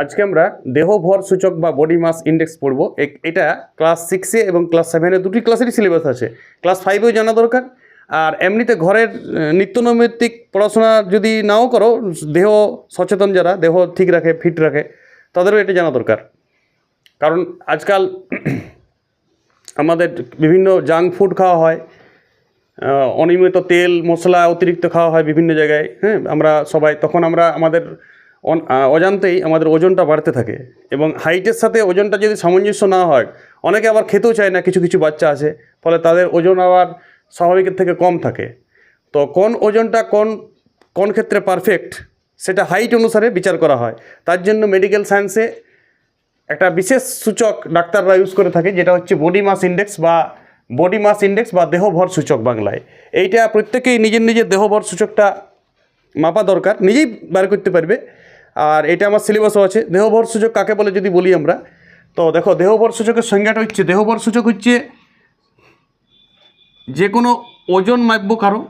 আজকে আমরা দেহ ভর সূচক বা বডি মাস ইন্ডেক্স পড়ব। এটা ক্লাস সিক্সে এবং ক্লাস সেভেনে দুটি ক্লাসেরই সিলেবাস আছে। ক্লাস ফাইভেও জানা দরকার। আর এমনিতে ঘরের নিত্যনৈমিত্তিক পড়াশোনা যদি নাও করো, দেহ সচেতন যারা, দেহ ঠিক রাখে ফিট রাখে, তাদেরও এটা জানা দরকার। কারণ আজকাল আমাদের বিভিন্ন জাঙ্ক ফুড খাওয়া হয় অনিয়মিত তেল, মশলা অতিরিক্ত খাওয়া হয় বিভিন্ন জায়গায়। হ্যাঁ আমরা সবাই, তখন আমরা আমাদের অজান্তেই আমাদের ওজনটা বাড়তে থাকে এবং হাইটের সাথে ওজনটা যদি সামঞ্জস্য না হয়, অনেকে আবার খেতেও চায় না, কিছু কিছু বাচ্চা আছে, ফলে তাদের ওজন আবার স্বাভাবিকের থেকে কম থাকে। তো কোন ওজনটা কোন কোন ক্ষেত্রে পারফেক্ট সেটা হাইট অনুসারে বিচার করা হয়। তার জন্য মেডিকেল সায়েন্সে একটা বিশেষ সূচক ডাক্তাররা ইউজ করে থাকে, যেটা হচ্ছে বডি মাস ইন্ডেক্স বা বডি মাস ইন্ডেক্স বা দেহভর সূচক বাংলায়। এইটা প্রত্যেকেই নিজের নিজের দেহভর সূচকটা মাপা দরকার, নিজেই বার করতে পারবে। আর এটা আমার সিলেবাসও আছে। দেহভর সূচক কাকে বলে যদি বলি আমরা? তো দেখো, দেহভর সূচকের সংজ্ঞাটা হচ্ছে, দেহভর সূচক হচ্ছে যে কোনো ওজন মাপব কারও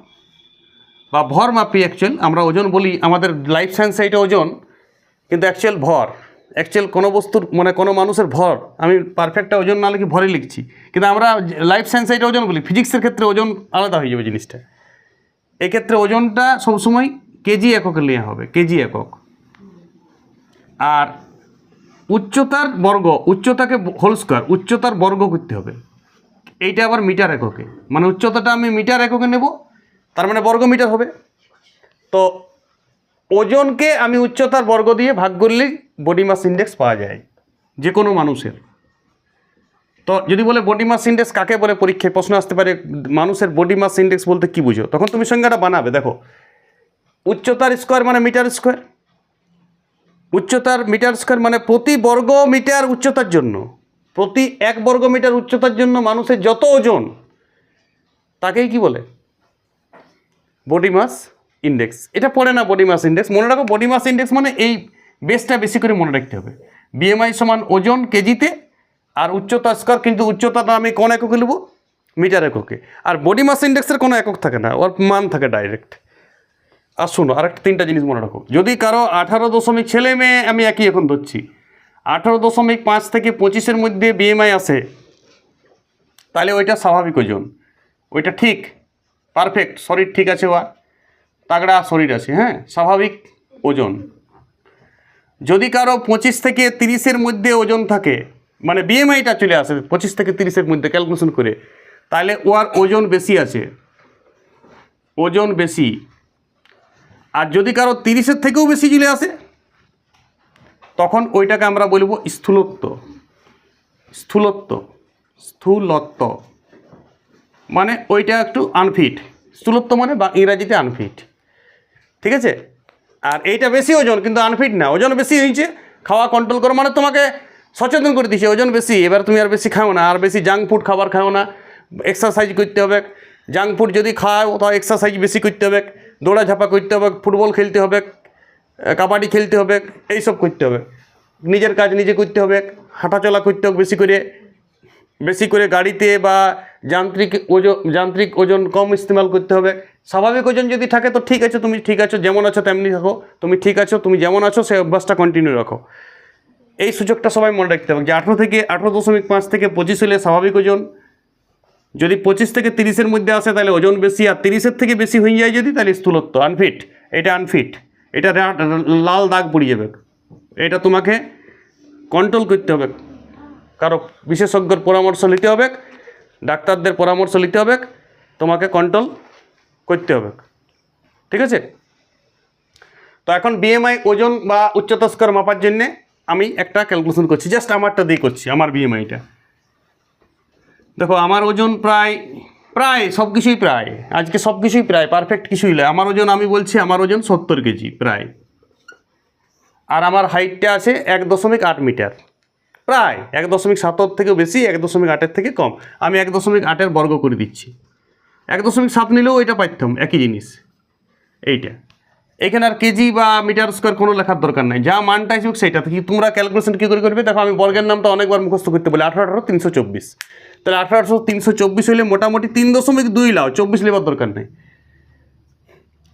বা ভর মাপি অ্যাকচুয়াল আমরা ওজন বলি, আমাদের লাইফ সায়েন্সে এটা ওজন, কিন্তু অ্যাকচুয়াল ভর অ্যাকচুয়াল কোনো বস্তুর মানে কোনো মানুষের ভর, আমি পারফেক্টটা ওজন না লিখে ভরে লিখছি, কিন্তু আমরা লাইফ সায়েন্সে এটা ওজন বলি ফিজিক্সের ক্ষেত্রে ওজন আলাদা হয়ে যাবে জিনিসটা। এক্ষেত্রে ওজনটা সবসময় কেজি এককে নেওয়া হবে, কেজি একক। আর উচ্চতার বর্গ, উচ্চতাকে হোল স্কোয়ার উচ্চতার বর্গ করতে হবে। এইটা আবার মিটার এককে। মানে উচ্চতাটা আমি মিটার এককে নেব, তার মানে বর্গ মিটার হবে। তো ওজনকে আমি উচ্চতার বর্গ দিয়ে ভাগ করলেই বডি মাস ইন্ডেক্স পাওয়া যায় যে কোনো মানুষের। তো যদি বলে বডি মাস ইন্ডেক্স কাকে বলে পরীক্ষায়? প্রশ্ন আসতে পারে, মানুষের বডি মাস ইন্ডেক্স বলতে কি বুঝো? তখন তুমি সংজ্ঞাটা বানাবে, দেখো। উচ্চতার স্কোয়ার মানে মিটার স্কোয়ার উচ্চতার মিটার স্কোয়ার মানে প্রতি বর্গ মিটার উচ্চতার জন্য। প্রতি এক বর্গ মিটার উচ্চতার জন্য মানুষের যত ওজন, তাকেই কি বলে? বডি মাস ইন্ডেক্স এটা পড়ে না বডি মাস ইন্ডেক্স মনে রাখো বডি মাস ইন্ডেক্স মানে এই বেসটা বেশি করে মনে রাখতে হবে। বিএমআই সমান ওজন কেজিতে, আর উচ্চতা স্কোয়ার কিন্তু উচ্চতাটা আমি কোন এককে নেব মিটার এককে। আর বডি মাস ইন্ডেক্সের কোনো একক থাকে না, ওর মান থাকে ডাইরেক্ট আর শোনো আরেকটা তিনটা জিনিস মনে রাখো। যদি কারও আঠারো দশমিক ছেলে মেয়ে আমি একই এখন ধরছি, আঠারো দশমিক পাঁচ থেকে পঁচিশের মধ্যে বিএমআই আসে তাহলে ওইটা স্বাভাবিক ওজন। ওইটা ঠিক পারফেক্ট শরীর ঠিক আছে ওয়া তাগড়া শরীর আছে হ্যাঁ স্বাভাবিক ওজন। যদি কারও পঁচিশ থেকে তিরিশের মধ্যে ওজন থাকে মানে বিএমআইটা চলে আসে পঁচিশ থেকে তিরিশের মধ্যে ক্যালকুলেশন করে, তাহলে ওর ওজন বেশি আছে। ওজন বেশি। আর যদি কারও তিরিশের থেকেও বেশি চলে আসে, তখন ওইটাকে আমরা বলব স্থূলত্ব। স্থূলত্ব। স্থূলত্ব। মানে ওইটা একটু আনফিট স্থূলত্ব মানে বা ইংরাজিতে আনফিট ঠিক আছে? আর এইটা বেশি ওজন, কিন্তু আনফিট না। ওজন বেশি হয়েছে, খাওয়া কন্ট্রোল করো মানে তোমাকে সচেতন করে দিচ্ছে, ওজন বেশি। এবার তুমি আর বেশি খাও না, আর বেশি জাঙ্ক ফুড খাবার খাও না। এক্সারসাইজ করতে হবে। জাঙ্ক ফুড যদি খাও, তাও এক্সারসাইজ বেশি করতে হবে। দৌড়া ঝাপা করতে হবে, ফুটবল খেলতে হবে, কাবাডি খেলতে হবে, এইসব করতে হবে। নিজের কাজ নিজে করতে হবে, হাঁটাচলা করতে হবে বেশি করে। বেশি করে গাড়িতে বা যান্ত্রিক ওজন যান্ত্রিক ওজন কম ইস্তেমাল করতে হবে। স্বাভাবিক ওজন যদি থাকে তো ঠিক আছে, তুমি ঠিক আছো, যেমন আছো তেমনি থাকো। তুমি ঠিক আছো, তুমি যেমন আছো, সেই অভ্যাসটা কন্টিনিউ রাখো। এই সুযোগটা সবাই মনে রাখতে হবে যে আঠেরো থেকে, আঠেরো দশমিক পাঁচ থেকে পঁচিশ হলে স্বাভাবিক ওজন যদি পঁচিশ থেকে তিরিশের মধ্যে আসে, তাহলে ওজন বেশি, আর তিরিশের থেকে বেশি হয়ে যায় যদি, তাহলে স্থূলত্ব আনফিট এটা আনফিট এটা লাল দাগ পড়ে যাবে। এটা তোমাকে কন্ট্রোল করতে হবে। কারও বিশেষজ্ঞর পরামর্শ নিতে হবে, ডাক্তারদের পরামর্শ নিতে হবে, তোমাকে কন্ট্রোল করতে হবে। ঠিক আছে? তো এখন বিএমআই ওজন বা উচ্চতা স্কোর মাপার জন্যে আমি একটা ক্যালকুলেশন করছি জাস্ট আমারটা দিয়ে করছি, আমার বিএমআইটা দেখো, আমার ওজন প্রায় প্রায় সব কিছুই প্রায়। আজকে সব কিছুই প্রায় পারফেক্ট কিছুই নয়। আমার ওজন, আমি বলছি, আমার ওজন সত্তর কেজি, প্রায়। আর আমার হাইটটা আছে এক দশমিক আট মিটার। প্রায় এক দশমিক সাতর থেকেও বেশি, এক দশমিক আটের থেকে কম। আমি এক দশমিক আটের বর্গ করে দিচ্ছি। এক দশমিক সাত নিলেও এটা পাইতাম, একই জিনিস। এইটা। এখানে আর কেজি বা মিটার স্কোয়ার কোনো লেখার দরকার নাই। যা মানটা আসবে সেটা। থেকে তোমরা ক্যালকুলেশন কী করে করবে? দেখো, আমি বর্গের নামটা অনেকবার মুখস্থ করতে বলি। আঠারো আঠারো তিনশো চব্বিশ। তাহলে আঠারো আঠারো তিনশো চব্বিশ হলে মোটামুটি তিন দশমিক দুই লাও, চব্বিশ লেবার দরকার নেই।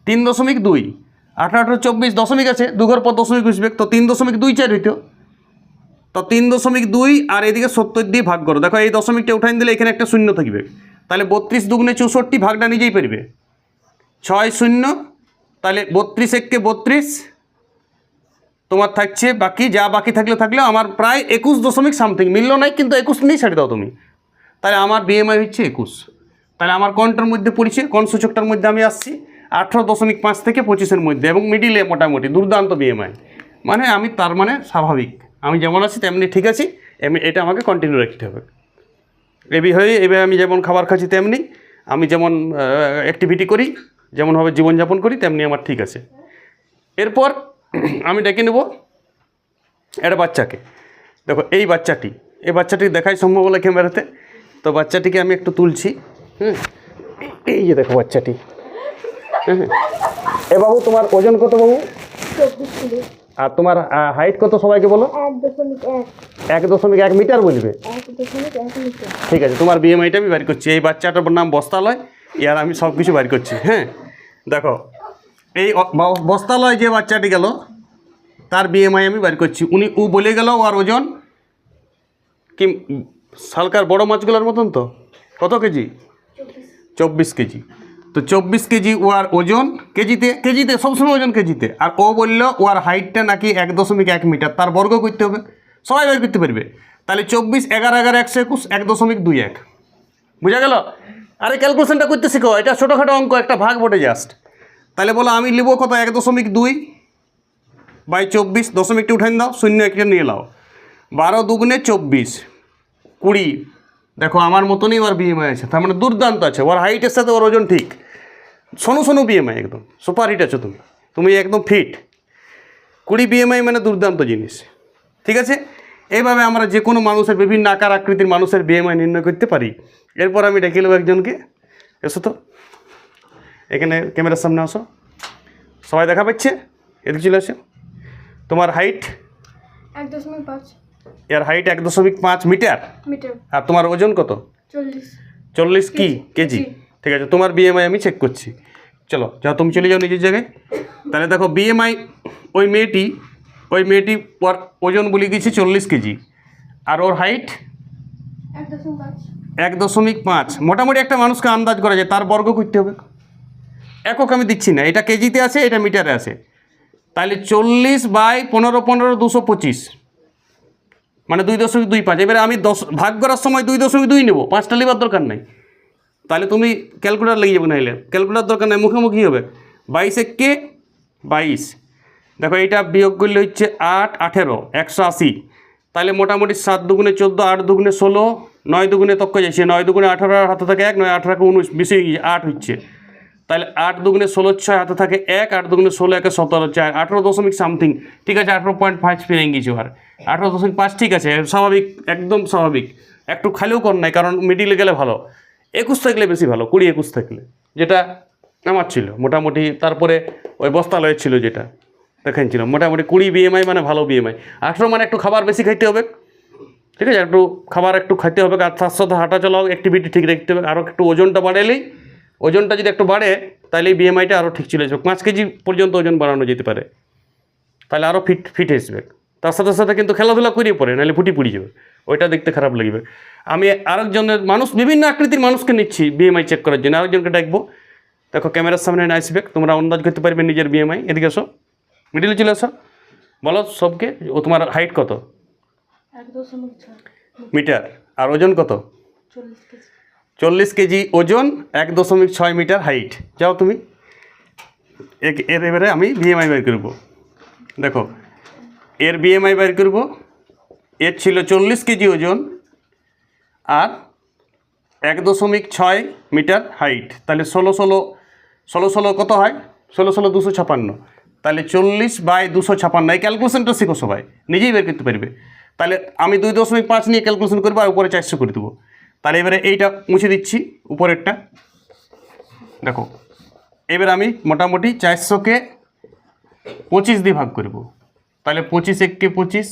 তিন দশমিক দুই আঠারো আঠারো চব্বিশ দশমিক আছে, দু ঘর পর দশমিক বসবে তো তিন দশমিক দুই চার হইতো। তো তিন দশমিক দুই আর এদিকে সত্তর দিয়ে ভাগ করো। দেখো এই দশমিকটা উঠাই দিলে এখানে একটা শূন্য থাকবে। তাহলে বত্রিশ দুগুণে চৌষট্টি ভাগটা নিজেই পারবে। ছয় শূন্য, তাহলে বত্রিশ এককে বত্রিশ, তোমার থাকছে বাকি, যা বাকি থাকলে থাকলেও আমার প্রায় একুশ দশমিক সামথিং, মিললো নাই কিন্তু একুশ নিয়েই ছেড়ে দাও তুমি। তাহলে আমার বিএমআই হচ্ছে একুশ। তাহলে আমার কোনটার মধ্যে পড়ছে? কোন সূচকটার মধ্যে আমি আসছি? আঠেরো দশমিক পাঁচ থেকে পঁচিশের মধ্যে এবং মিডিলে মোটামুটি, দুর্দান্ত বিএমআই মানে আমি তার মানে স্বাভাবিক। আমি যেমন আছি, তেমনি ঠিক আছি। এটা আমাকে কন্টিনিউ রাখতে হবে। এবি হয়ে এবার আমি যেমন খাবার খাচ্ছি, তেমনি আমি যেমন অ্যাক্টিভিটি করি যেমনভাবে জীবনযাপন করি, তেমনি আমার ঠিক আছে। এরপর আমি ডেকে নেব একটা বাচ্চাকে। দেখো, এই বাচ্চাটি এই বাচ্চাটি দেখাই সম্ভব হলে ক্যামেরাতে। তো বাচ্চাটিকে আমি একটু তুলছি। হুম? এই যে দেখো বাচ্চাটি। হ্যাঁ এ বাবু তোমার ওজন কত বাবু? আর তোমার হাইট কত সবাইকে বলো? এক দশমিক এক। মিটার বলবে? ঠিক আছে তোমার বিএমআইটা আমি বাড়ি করছি। এই বাচ্চাটার নাম বস্তালয় ইয়ার আমি সব কিছু বাড়ি করছি। হ্যাঁ? দেখো এই বস্তালয় যে বাচ্চাটি গেল তার বিএমআই আমি বাড়ি করছি। উনি ও বলে গেল আর ওজন কি উম, সালকার বড় মাছগুলোর মতন তো? কত কেজি? চব্বিশ কেজি। তো চব্বিশ কেজি ওয়ার ওজন কেজিতে কেজিতে সবসময় ওজন কেজিতে। আর ও বলল ওয়ার হাইটটা নাকি এক দশমিক এক মিটার। তার বর্গ করতে হবে। সবাই বের করতে পারবে। তাহলে চব্বিশ এগারো এগারো একশো একুশ এক দশমিক দুই এক। বুঝা গেল? আরে ক্যালকুলেশনটা করতে শিখো। এটা ছোটোখাটো অঙ্ক একটা ভাগ বটে জাস্ট তাহলে বলো আমি নেব কত? এক দশমিক দুই বাই চব্বিশ দশমিকটি উঠাই দাও শূন্য একটা নিয়ে নাও। বারো দুগুণে চব্বিশ। কুড়ি। দেখো, আমার মতনই ওর বিএমআই আছে। তার মানে দুর্দান্ত আছে। ওর হাইটের সাথে ওর ওজন ঠিক। শোনো শোনো বিএমআই একদম। সুপার হিট আছো তুমি। তুমি একদম ফিট কুড়ি বিএমআই মানে দুর্দান্ত জিনিস। ঠিক আছে? এইভাবে আমরা যে কোনো মানুষের বিভিন্ন আকার আকৃতির মানুষের বিএমআই নির্ণয় করতে পারি। এরপর আমি ডেকে নেব একজনকে। এসো তো। এখানে ক্যামেরার সামনে আসো। সবাই দেখা পাচ্ছে? এদিকে চলে আসো। তোমার হাইট এক দশমিক পাঁচ। এর হাইট এক দশমিক পাঁচ মিটার? মিটার। আর তোমার ওজন কত? চল্লিশ। কি? কেজি। ঠিক আছে তোমার বিএমআই আমি চেক করছি। চলো যাও তুমি চলে যাও নিজের জায়গায়। তাহলে দেখো বিএমআই ওই মেয়েটি ওই মেয়েটি ওজন বলে গেছে চল্লিশ কেজি। আর ওর হাইট এক দশমিক পাঁচ। এক দশমিক পাঁচ। মোটামুটি একটা মানুষকে আন্দাজ করা যায় তার বর্গ করতে হবে। একক আমি দিচ্ছি না এটা কেজিতে আছে এটা মিটারে আছে। তাহলে চল্লিশ বাই পনেরো পনেরো দুশো পঁচিশ। মানে দুই দশমিক দুই পাঁচ। এবারে আমি দশ ভাগ করার সময় দুই দশমিক দুই নেব। পাঁচটা লিবার দরকার নাই। তাহলে তুমি ক্যালকুলেটার লেগে যাবে নাহলে ক্যালকুলেটার দরকার নাই, মুখোমুখি হবে। বাইশ কে? বাইশ। দেখো, এইটা বিয়োগ করলে হচ্ছে আট, আঠেরো, একশো আশি। তাহলে মোটামুটি সাত দুগুণে চোদ্দ, আট দুগুণে ষোলো, নয় দুগুণে তক্ক যাচ্ছে। নয় দুগুণে আঠারো হাতে থাকে এক, নয়, আঠারো উনিশ, বেশি আট হচ্ছে। তাহলে আট দুগুণে ষোলো ছয়, হাতে থাকে এক, আট দুগুণে ষোলো একে সতেরো চার, আঠেরো দশমিক সামথিং। ঠিক আছে, আঠেরো পয়েন্ট ফাইভ ফিরে গিয়েছে আর আঠেরো দশমিক পাঁচ ঠিক আছে, স্বাভাবিক, একদম স্বাভাবিক। একটু খালেও কর নাই, কারণ মিডিলে গেলে ভালো। একুশ থাকলে বেশি ভালো, কুড়ি একুশ থাকলে। যেটা আমার ছিল, মোটামুটি তারপরে ওই বস্তালয়ের ছিল যেটা, দেখেন ছিল। মোটামুটি কুড়ি বিএমআই মানে ভালো বিএমআই আঠেরো মানে একটু খাবার বেশি খাইতে হবে। ঠিক আছে, একটু খাবার একটু খাইতে হবে আর তার সাথে হাঁটা চলাও অ্যাক্টিভিটি ঠিক রাখতে হবে। আরও একটু ওজনটা বাড়ালেই, ওজনটা যদি একটু বাড়ে তাহলে এই বিএমআইটা আরও ঠিক চলে যাবে পাঁচ কেজি পর্যন্ত ওজন বাড়ানো যেতে পারে। তাহলে আরও ফিট ফিট আসবে। তার সাথে সাথে কিন্তু খেলাধুলা করিয়ে পড়ে নাহলে ফুটি পুড়ি যাবে। ওইটা দেখতে খারাপ লাগবে। আমি আরেকজনের মানুষ বিভিন্ন আকৃতির মানুষকে নিচ্ছি বিএমআই চেক করার জন্য। আরেকজনকে ডাকবো। দেখো ক্যামেরার সামনে নিয়ে আসবে তোমরা আন্দাজ করতে পারবে নিজের বিএমআই এদিকে এসো মিডিলে চলে আসো। বলো সবকে ও তোমার হাইট কত? মিটার। আর ওজন কত? চল্লিশ কেজি। ওজন এক দশমিক ছয় মিটার হাইট যাও তুমি। এর এবারে আমি বিএমআই বের করব। দেখো এর বিএমআই বের করব। এর ছিল চল্লিশ কেজি ওজন আর এক দশমিক ছয় মিটার হাইট। তাহলে ষোলো ষোলো ষোলো ষোলো কত হয়? ষোলো ষোলো দুশো ছাপান্ন। তাহলে চল্লিশ বাই দুশো ছাপান্ন। এই ক্যালকুলেশনটা শিখো সবাই। নিজেই বের করতে পারবে। তাহলে আমি দুই দশমিক পাঁচ নিয়ে ক্যালকুলেশন করব আর উপরে চারশো করে দেবো। তাহলে এবারে এইটা মুছে দিচ্ছি উপরেরটা। দেখো, এবার আমি মোটামুটি চারশোকে পঁচিশ দিয়ে ভাগ করব। তাহলে পঁচিশ এককে পঁচিশ,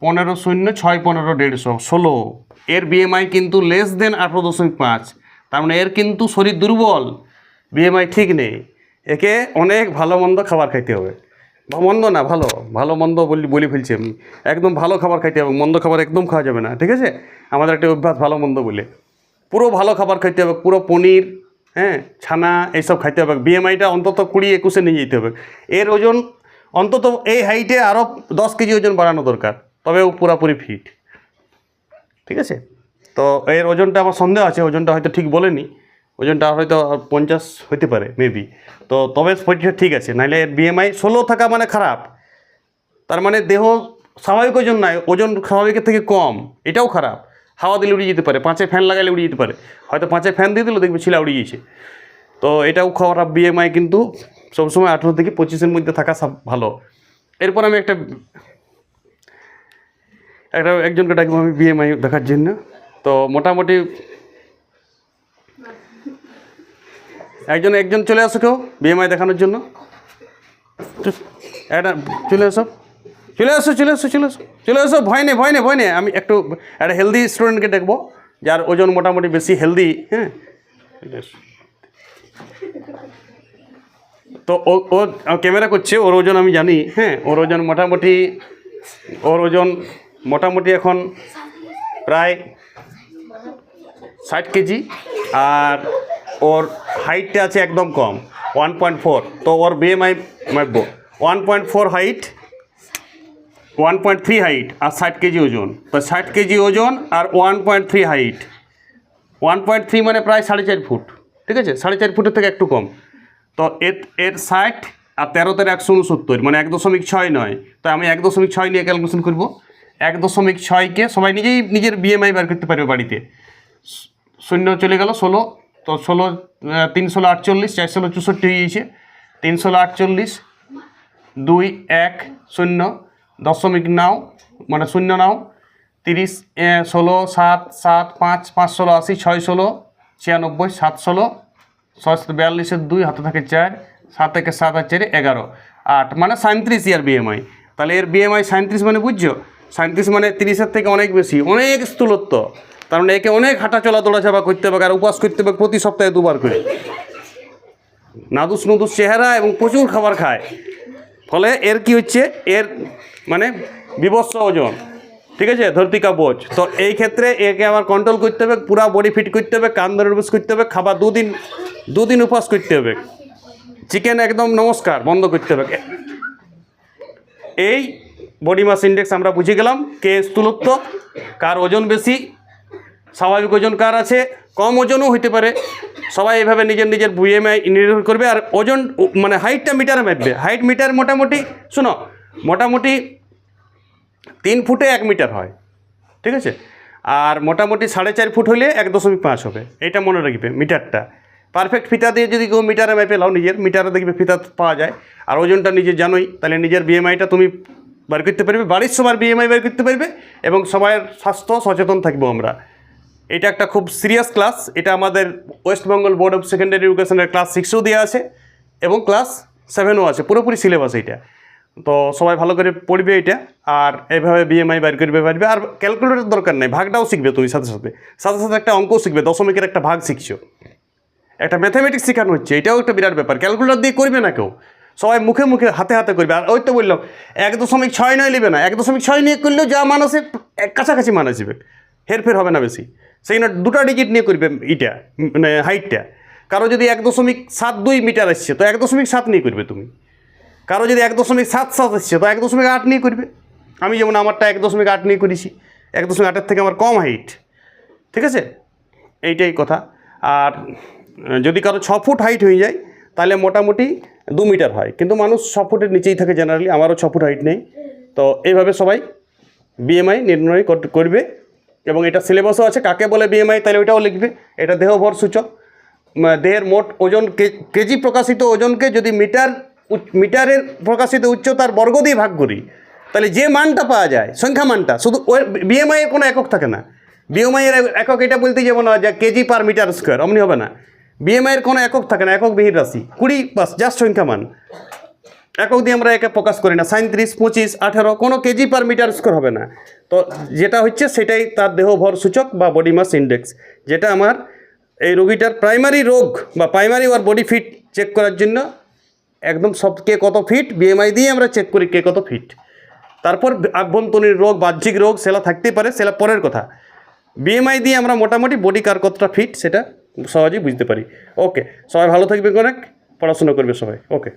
পনেরো শূন্য, ছয় পনেরো দেড়শো, ষোলো। এর বিএমআই কিন্তু লেস দেন আঠেরো দশমিক পাঁচ। তার মানে এর কিন্তু শরীর দুর্বল। বিএমআই ঠিক নেই। একে অনেক ভালো মন্দ খাবার খাইতে হবে। মন্দ না, ভালো। ভালো মন্দ বলি, বলে ফেলছি আমি। একদম ভালো খাবার খাইতে হবে। মন্দ খাবার একদম খাওয়া যাবে না, ঠিক আছে? আমাদের একটা অভ্যাস ভালো মন্দ বলে। পুরো ভালো খাবার খাইতে হবে, পুরো পনির হ্যাঁ ছানা, এইসব খাইতে হবে। বিএমআইটা অন্তত কুড়ি একুশে নিয়ে যেতে হবে। এর ওজন অন্তত এই হাইটে আরও দশ কেজি ওজন বাড়ানো দরকার, তবে ও পুরাপুরি ফিট ঠিক আছে? তো এর ওজনটা আমার সন্দেহ আছে, ওজনটা হয়তো ঠিক বলেনি। ওজনটা হয়তো পঞ্চাশ হতে পারে মেবি তো তবে পঁচিশে ঠিক আছে নাহলে এর বিএমআই ষোলো থাকা মানে খারাপ। তার মানে দেহ স্বাভাবিক ওজন নয়, ওজন স্বাভাবিকের থেকে কম, এটাও খারাপ। হাওয়া দিলে উড়িয়ে যেতে পারে, পাঁচে ফ্যান লাগালে উড়িয়ে যেতে পারে। হয়তো পাঁচে ফ্যান দিয়ে দিল, দেখবে ছিলা উড়িয়ে গেছে। তো এটাও খারাপ বিএমআই কিন্তু সবসময় আঠেরো থেকে পঁচিশের মধ্যে থাকা সব ভালো। এরপর আমি একটা একটা একজনকে ডাকবো, আমি বিএমআই দেখার জন্য। তো মোটামুটি একজন একজন চলে আসো কেউ বিএমআই দেখানোর জন্য। একটা চলে আসো। চলে আসো চলে আসো চলে আসো। চলে আসো, ভয় নেই ভয় নেই ভয় নেই। আমি একটু একটা হেলদি স্টুডেন্টকে দেখব, যার ওজন মোটামুটি বেশি হেলদি হ্যাঁ। তো ও ও ক্যামেরা করছে, ওর ওজন আমি জানি হ্যাঁ ওর ওজন মোটামুটি, ওর ওজন মোটামুটি এখন প্রায় ষাট কেজি, আর ওর হাইটটা আছে একদম কম ওয়ান পয়েন্ট ফোর তো ওর BMI মাপব one point four height one point three height আর ষাট কেজি ওজন, তো ষাট কেজি ওজন আর one point three height one point three মানে প্রায় সাড়ে চার ফুট, ঠিক আছে? সাড়ে চার ফুটের থেকে একটু কম। তো এর এর ষাট আর তেরোতের একশো উনসত্তর মানে এক দশমিক ছয় নয়। তো আমি এক দশমিক ছয় নিয়ে ক্যালকুলেশন করব। এক দশমিক ছয়কে সবাই নিজেই নিজের বিএমআই বার করতে পারবে বাড়িতে। শূন্য চলে গেল ষোলো, তো ষোলো তিন ষোলো আটচল্লিশ, চার ষোলো চৌষট্টি হয়ে গিয়েছে। তিন ষোলো আটচল্লিশ, দুই এক শূন্য, দশমিক নাও মানে শূন্য নাও, তিরিশ ষোলো, সাত সাত, পাঁচ পাঁচ ষোলো আশি, ছয় ষোলো, ছিয়ানব্বই, সাত ষোলো ছয় বিয়াল্লিশের দুই হাতে থাকে চার, সাত থেকে সাত আর চারে এগারো। আট মানে সাঁত্রিশ ইয়ার বিএমআই তাহলে এর বিএমআই সাঁত্রিশ মানে বুঝছ? সাঁত্রিশ মানে তিরিশের থেকে অনেক বেশি, অনেক স্থূলত্ব। তার মানে একে অনেক হাঁটা চলা, দৌড়াচাপা করতে হবে, আর উপাস করতে হবে প্রতি সপ্তাহে দুবার করে। নাদুস নুদুস চেহারা এবং প্রচুর খাবার খায়। ফলে এর কি হচ্ছে? এর মানে বিবস্ত্র ওজন। ঠিক আছে? ধরতিকা বোঝ তো এই ক্ষেত্রে একে আবার কন্ট্রোল করতে হবে, পুরা বডি ফিট করতে হবে, কান ধরে উপোস করতে হবে, খাবার দুদিন দুদিন উপবাস করতে হবে। চিকেন একদম নমস্কার, বন্ধ করতে হবে। এই বডি মাস ইন্ডেক্স আমরা বুঝে গেলাম, কে স্থূলত্ব, কার ওজন বেশি, স্বাভাবিক ওজন কার আছে, কম ওজনও হইতে পারে। সবাই এভাবে নিজের নিজের বিএমআই নির্ভর করবে, আর ওজন মানে হাইটটা মিটারে মাপবে। হাইট মিটার মোটামুটি, শোনো, মোটামুটি তিন ফুটে এক মিটার হয়, ঠিক আছে? আর মোটামুটি সাড়ে চার ফুট হলে এক দশমিক পাঁচ হবে, এটা মনে রাখবে মিটারটা। পারফেক্ট ফিতা দিয়ে যদি কেউ মিটারে মেপে লাও নিজের, মিটারে দেখবে ফিতা পাওয়া যায়। আর ওজনটা নিজে জানোই, তাহলে নিজের বিএমআইটা তুমি বার করতে পারবে, বাড়ির সবার বিএমআই বার করতে পারবে, এবং সবার স্বাস্থ্য সচেতন থাকব আমরা। এটা একটা খুব সিরিয়াস ক্লাস এটা আমাদের West Bengal board of secondary এডুকেশনের ক্লাস সিক্সও দেওয়া আছে, এবং ক্লাস সেভেনও আছে, পুরোপুরি সিলেবাস এইটা। তো সবাই ভালো করে পড়বে এটা, আর এইভাবে বিএমআই বাইর করবে, পারবে, আর ক্যালকুলেটর দরকার নেই, ভাগটাও শিখবে তুমি সাথে সাথে। সাথে সাথে একটা অঙ্কও শিখবে, দশমিকের একটা ভাগ শিখছো। একটা ম্যাথামেটিক্স শেখানো হচ্ছে, এটাও একটা বিরাট ব্যাপার ক্যালকুলেটর দিয়ে করবে না কেউ। সবাই মুখে মুখে, হাতে হাতে করবে, আর ওই তো বললাম, এক দশমিক ছয় নয় নেবে না, এক দশমিক ছয় নিয়ে করলেও যা মান এক কাছাকাছি মান আসবে হেরফের হবে না বেশি। সেই না দুটা ডিজিট নিয়ে করবে ইটা মানে হাইটটা কারও যদি এক দশমিক সাত দুই মিটার আসছে, তো এক দশমিক সাত নিয়ে করবে তুমি। কারও যদি এক দশমিক সাত সাত আসছে, তো এক দশমিক আট নিয়ে করবে। আমি যেমন আমারটা এক দশমিক আট নিয়ে করেছি, এক দশমিক আটের থেকে আমার কম হাইট ঠিক আছে? এইটাই কথা। আর যদি কারও ছ ফুট হাইট হয়ে যায়, তাহলে মোটামুটি দু মিটার হয়। কিন্তু মানুষ ছ ফুটের নিচেই থাকে জেনারেলি আমারও ছ ফুট হাইট নেই। তো এইভাবে সবাই বিএমআই নির্ণয় কর- করবে। এবং এটা সিলেবাসও আছে, কাকে বলে বিএমআই তাহলে ওইটাও লিখবে। এটা দেহভর সূচক। দেহের মোট ওজন কেজি প্রকাশিত ওজনকে যদি মিটার মিটারের প্রকাশিত উচ্চতার বর্গ দিয়ে ভাগ করি, তাহলে যে মানটা পাওয়া যায়, সংখ্যা মানটা, শুধু ওই এর কোনো একক থাকে না। বিএমআই এর একক এটা বলতে যাব না যে কেজি পার মিটার স্কোয়ার, অমনি হবে না। বিএমআই এর কোনো একক থাকে না একক বিহীন রাশি, কুড়ি বাস জাস্ট সংখ্যা মান। একক দিয়ে আমরা একে প্রকাশ করি না সাঁত্রিশ পঁচিশ, আঠেরো, কোনো কেজি পার মিটার স্কোর হবে না। তো যেটা হচ্ছে সেটাই তার দেহভর সূচক বা বডি মাস ইন্ডেক্স যেটা আমার এই রোগীটার প্রাইমারি রোগ বা প্রাইমারি ওর বডি ফিট চেক করার জন্য একদম সব কে কত ফিট বিএমআই দিয়ে আমরা চেক করি কে কত ফিট তারপর আভ্যন্তরীণ রোগ, বাহ্যিক রোগ, সেলা থাকতেই পারে, সেলা পরের কথা। বিএমআই দিয়ে আমরা মোটামুটি বডি কার কতটা ফিট সেটা সহজেই বুঝতে পারি। ওকে সবাই ভালো থাকবে অনেক, পড়াশোনা করবে সবাই। ওকে